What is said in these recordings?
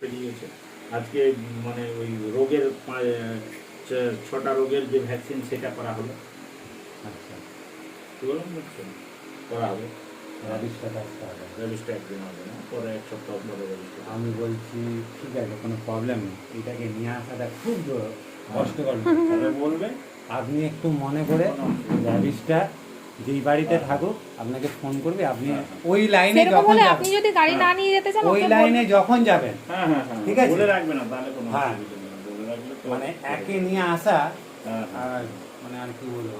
বেরিয়েছে আজকে মানে ওই রোগের ছটা রোগের যে ভ্যাকসিন সেটা করা হলো। আচ্ছা। করা হবে রেজিস্টার রেজিস্টার আমি বলছি ঠিক আছে কোনো প্রবলেম নেই। এটাকে নিয়ে আসাটা খুব কষ্টকর তাহলে বলবে আপনি একটু মনে করে র্যাবিসটা যেই বাড়িতে থাকুক আপনাকে ফোন করবে আপনি ওই লাইনে যখন আপনি যদি গাড়ি না নিয়ে যেতে চান ওই লাইনে যখন যাবেন হ্যাঁ হ্যাঁ হ্যাঁ ঠিক আছে? বলে রাখবে না তাহলে কোনো হ্যাঁ। অসুবিধা নেই বলে রাখলে মানে একে নিয়ে আসা হ্যাঁ, হ্যাঁ। আর মানে আর কি বলব?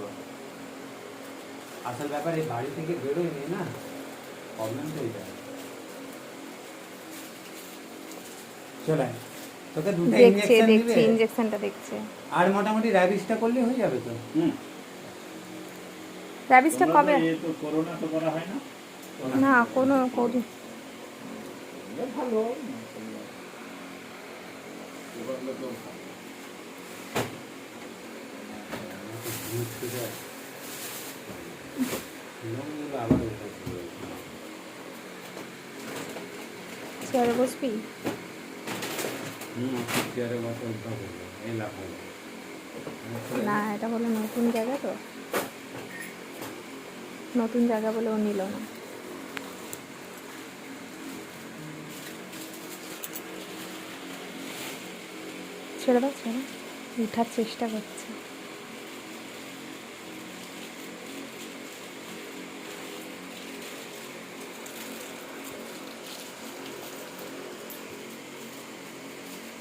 আসল ব্যাপারে বাড়ি থেকে বেরোয় নি না প্রবলেম তো এইটা চলে তোকে দুটো দেখছে দিবে। ইনজেকশনটা দেখছে। আর মোটামুটি র্যাবিসটা করলে হয়ে যাবে তো? হুম। র্যাবিসটা কবে? তো তো করোনা তো করা হয় না। না কোনো করি। চেয়ারে বসবি। না এটা বলে নতুন জায়গা তো। নতুন জায়গা বলে ও নিল না। ছেড়ে দাও ছেড়ে উঠার চেষ্টা করছে।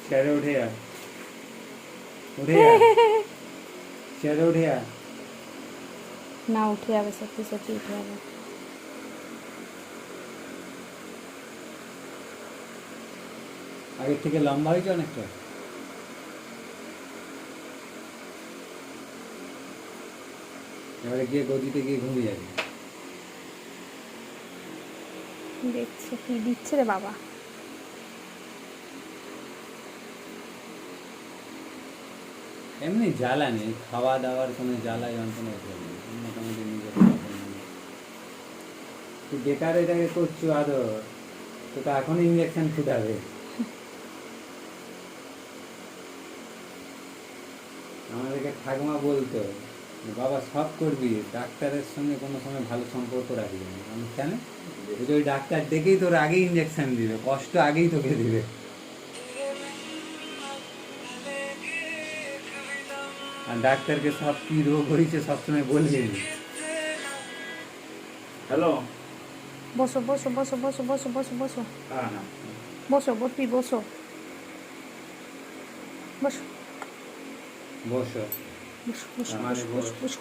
চেয়ারে উঠে যা উঠে যা চেয়ারে উঠে যা না উঠে যাবে সত্যি সত্যি উঠে যাবে। আগের থেকে লম্বা হয়েছে অনেকটা? এবারে গিয়ে গদিতে গিয়ে ঘুমিয়ে যাবে। দেখছে কি দিচ্ছে রে বাবা। এমনি জ্বালা নেই খাওয়া দাওয়ার কোনো জ্বালা যন্ত্রণা হতে হবে না। মোটামুটি নিজের মতন মানে। তুই বেকার এটাকে করছ আদর? তোকে এখন ইঞ্জেকশন ফুটাবে। আমাদেরকে ঠাকুমা বলতো বাবা সব করবি ডাক্তারের সঙ্গে কোনো সময় ভালো সম্পর্ক রাখবি না। আমি কেন? ওই ডাক্তার দেখেই তোর আগেই ইঞ্জেকশন দিবে কষ্ট আগেই তোকে দিবে। আর ডাক্তারকে সব কি রোগ হয়েছে সবসময় বলবি। Hello? Boso, boso, boso, boso, boso, boso, boso. Aha. Boso, bopi, boso. Boso. Boso. Boso, boso, boso, boso.